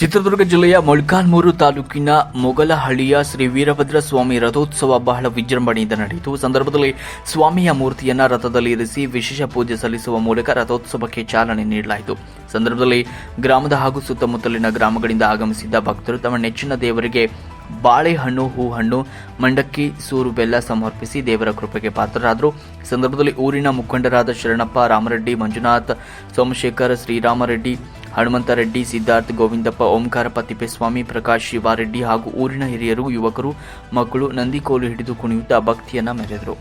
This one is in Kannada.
ಚಿತ್ರದುರ್ಗ ಜಿಲ್ಲೆಯ ಮೊಳ್ಕಾಲ್ಮೂರು ತಾಲೂಕಿನ ಮೊಗಲಹಳ್ಳಿಯ ಶ್ರೀ ವೀರಭದ್ರ ಸ್ವಾಮಿ ರಥೋತ್ಸವ ಬಹಳ ವಿಜೃಂಭಣೆಯಿಂದ ನಡೆಯಿತು. ಸಂದರ್ಭದಲ್ಲಿ ಸ್ವಾಮಿಯ ಮೂರ್ತಿಯನ್ನ ರಥದಲ್ಲಿ ಇರಿಸಿ ವಿಶೇಷ ಪೂಜೆ ಸಲ್ಲಿಸುವ ಮೂಲಕ ರಥೋತ್ಸವಕ್ಕೆ ಚಾಲನೆ ನೀಡಲಾಯಿತು. ಸಂದರ್ಭದಲ್ಲಿ ಗ್ರಾಮದ ಹಾಗೂ ಸುತ್ತಮುತ್ತಲಿನ ಗ್ರಾಮಗಳಿಂದ ಆಗಮಿಸಿದ್ದ ಭಕ್ತರು ತಮ್ಮ ನೆಚ್ಚಿನ ದೇವರಿಗೆ ಬಾಳೆಹಣ್ಣು, ಹೂಹಣ್ಣು, ಮಂಡಕ್ಕಿ, ಸೂರು, ಬೆಲ್ಲ ಸಮರ್ಪಿಸಿ ದೇವರ ಕೃಪೆಗೆ ಪಾತ್ರರಾದರು. ಸಂದರ್ಭದಲ್ಲಿ ಊರಿನ ಮುಖಂಡರಾದ ಶರಣಪ್ಪ, ರಾಮರೆಡ್ಡಿ, ಮಂಜುನಾಥ್, ಸೋಮಶೇಖರ್, ಶ್ರೀರಾಮರೆಡ್ಡಿ ಹನುಮಂತರೆಡ್ಡಿ, ಸಿದ್ಧಾರ್ಥ್ ಗೋವಿಂದಪ್ಪ ಓಂಕಾರಪ್ಪ ತಿಪ್ಪೇಸ್ವಾಮಿ ಪ್ರಕಾಶ್ ಶಿವಾರೆಡ್ಡಿ ಹಾಗೂ ಊರಿನ ಹಿರಿಯರು, ಯುವಕರು, ಮಕ್ಕಳು ನಂದಿಕೋಲು ಹಿಡಿದು ಕುಣಿಯುತ್ತಾ ಭಕ್ತಿಯನ್ನ ಮೆರೆದರು.